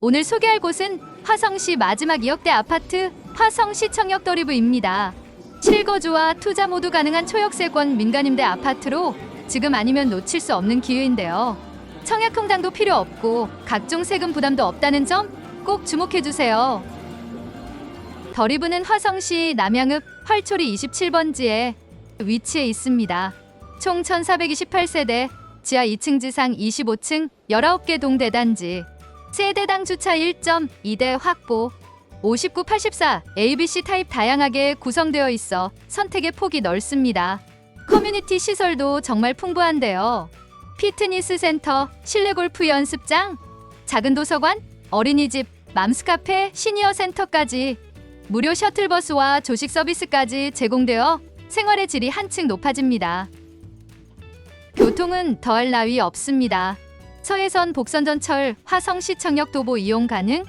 오늘 소개할 곳은 화성시 마지막 2억대 아파트 화성시 청역 더리브입니다. 실거주와 투자 모두 가능한 초역세권 민간임대 아파트로 지금 아니면 놓칠 수 없는 기회인데요. 청약 통장도 필요 없고 각종 세금 부담도 없다는 점 꼭 주목해 주세요. 더리브는 화성시 남양읍 활초리 27번지에 위치해 있습니다. 총 1428세대, 지하 2층 지상 25층 19개 동대단지, 세대당 주차 1.2대 확보, 59, 84 ABC 타입 다양하게 구성되어 있어 선택의 폭이 넓습니다. 커뮤니티 시설도 정말 풍부한데요. 피트니스 센터, 실내 골프 연습장, 작은 도서관, 어린이집, 맘스 카페, 시니어 센터까지 무료 셔틀버스와 조식 서비스까지 제공되어 생활의 질이 한층 높아집니다. 교통은 더할 나위 없습니다. 서해선 복선전철 화성시청역 도보 이용 가능,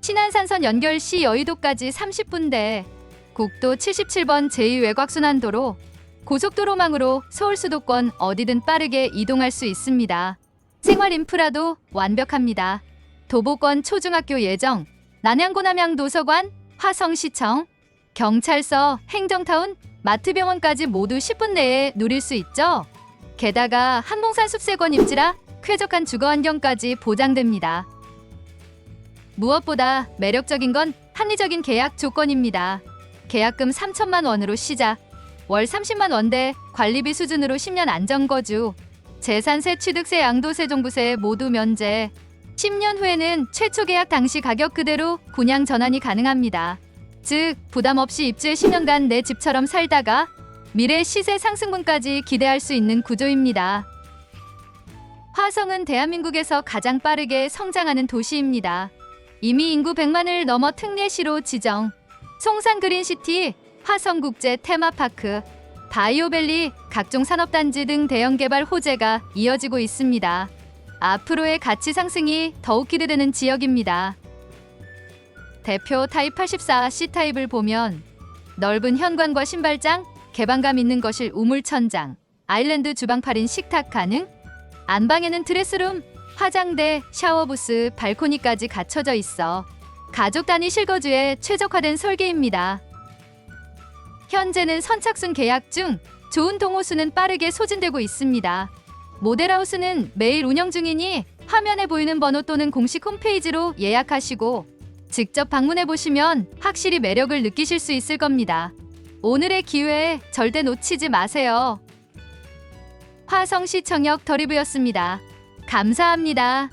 신안산선 연결 시 여의도까지 30분대, 국도 77번 제2외곽순환도로, 고속도로망으로 서울 수도권 어디든 빠르게 이동할 수 있습니다. 생활 인프라도 완벽합니다. 도보권 초중학교 예정, 남양고 남양 도서관, 화성시청, 경찰서, 행정타운, 마트병원까지 모두 10분 내에 누릴 수 있죠. 게다가 한봉산 숲세권 입지라 쾌적한 주거 환경까지 보장됩니다. 무엇보다 매력적인 건 합리적인 계약 조건입니다. 계약금 3천만 원으로 시작, 월 30만 원대 관리비 수준으로 10년 안정거주, 재산세 취득세 양도세 종부세 모두 면제, 10년 후에는 최초 계약 당시 가격 그대로 분양 전환이 가능합니다. 즉, 부담 없이 입주해 10년간 내 집처럼 살다가 미래 시세 상승분까지 기대할 수 있는 구조입니다. 화성은 대한민국에서 가장 빠르게 성장하는 도시입니다. 이미 인구 100만을 넘어 특례시로 지정. 송산 그린시티, 화성국제 테마파크, 바이오밸리, 각종 산업단지 등 대형 개발 호재가 이어지고 있습니다. 앞으로의 가치 상승이 더욱 기대되는 지역입니다. 대표 타입 84 C 타입을 보면 넓은 현관과 신발장, 개방감 있는 거실 우물천장, 아일랜드 주방 8인 식탁 가능, 안방에는 드레스룸, 화장대, 샤워부스, 발코니까지 갖춰져 있어 가족 단위 실거주에 최적화된 설계입니다. 현재는 선착순 계약 중 좋은 동호수는 빠르게 소진되고 있습니다. 모델하우스는 매일 운영 중이니 화면에 보이는 번호 또는 공식 홈페이지로 예약하시고 직접 방문해 보시면 확실히 매력을 느끼실 수 있을 겁니다. 오늘의 기회 절대 놓치지 마세요. 화성시청역 더리브였습니다. 감사합니다.